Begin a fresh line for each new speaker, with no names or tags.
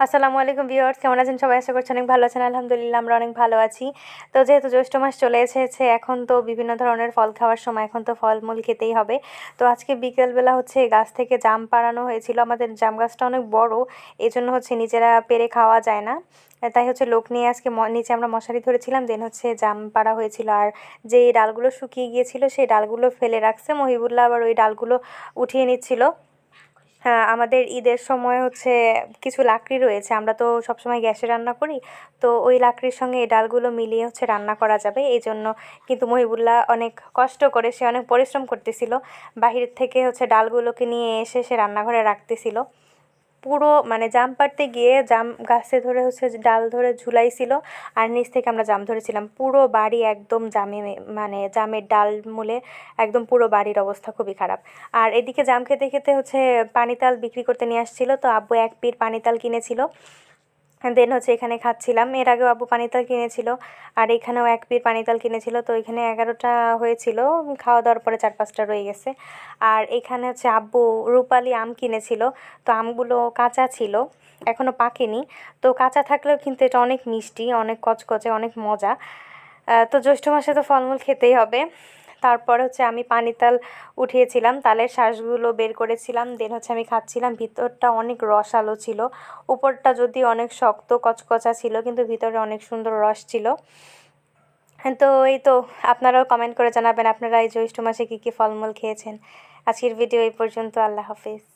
আসসালামু আলাইকুম ভিউয়ার্স, কেমন আছেন সবাই? আশা করছি অনেক ভালো আছেন। আলহামদুলিল্লাহ, আমরা অনেক ভালো আছি। তো যেহেতু জ্যৈষ্ঠ মাস চলে এসেছে, এখন তো বিভিন্ন ধরনের ফল খাওয়ার সময় এখন তো ফলমূল খেতেই হবে। তো আজকে বিকেলবেলা হচ্ছে গাছ থেকে জাম পাড়ানো হয়েছিল। আমাদের জাম গাছটা অনেক বড় এই জন্য হচ্ছে নিজেরা পেরে খাওয়া যায় না। তাই হচ্ছে লোক নিয়ে আজকে নিচে আমরা মশারি ধরেছিলাম, দেন হচ্ছে জাম পাড়া হয়েছিল। আর যে ডালগুলো শুকিয়ে গিয়েছিল, সেই ডালগুলো ফেলে রাখছে। মহিবুল্লাহ আবার ওই ডালগুলো উঠিয়ে নিচ্ছিল। আমাদের ঈদের সময় হচ্ছে কিছু লাকড়ি রয়েছে। আমরা তো সবসময় গ্যাসে রান্না করি। তো ওই লাকড়ির সঙ্গে এই ডালগুলো মিলিয়ে হচ্ছে রান্না করা যাবে। এই জন্য কিন্তু মহিবুল্লাহ অনেক কষ্ট করে, সে অনেক পরিশ্রম করতেছিল। বাহির থেকে হচ্ছে ডালগুলোকে নিয়ে এসে সে রান্নাঘরে রাখতেছিল। পুরো মানে জাম পাড়তে গিয়ে জাম গাছে ধরে হচ্ছে ডাল ধরে ঝুলাইছিল আর নিচ থেকে আমরা জাম ধরেছিলাম। পুরো বাড়ি একদম জামে মানে জামের ডাল মূলে একদম পুরো বাড়ির অবস্থা খুবই খারাপ। আর এদিকে জাম খেতে খেতে হচ্ছে পানিতাল বিক্রি করতে নিয়ে আসছিল, তো আব্বু এক পির পানিতাল কিনেছিল। দেন হচ্ছে এখানে খাচ্ছিলাম। এর আগেও আব্বু পানিতাল কিনেছিল আর এখানেও এক পির পানিতাল কিনেছিল। তো এখানে এগারোটা হয়েছিল। খাওয়া দাওয়ার পরে চার পাঁচটা রয়ে গেছে। আর এখানে হচ্ছে আব্বু রূপালি আম কিনেছিল। তো আমগুলো কাঁচা ছিল এখনও পাকেনি। তো কাঁচা থাকলেও কিন্তু এটা অনেক মিষ্টি, অনেক কচকচে, অনেক মজা। তো জ্যৈষ্ঠ মাসে তো ফলমূল খেতেই হবে। তারপর হচ্ছে আমি পানিতাল উঠিয়েছিলাম, তালের শ্বাসগুলো বের করেছিলাম দেন হচ্ছে আমি খাচ্ছিলাম। ভিতরটা অনেক রসালো ছিল। উপরটা যদি অনেক শক্ত কচকচা ছিল, কিন্তু ভিতরে অনেক সুন্দর রস ছিল। তো এই তো, আপনারাও কমেন্ট করে জানাবেন, আপনারা এই জ্যৈষ্ঠ মাসে কী কী ফলমূল খেয়েছেন? আজকের ভিডিও এই পর্যন্ত, আল্লাহ হাফিজ।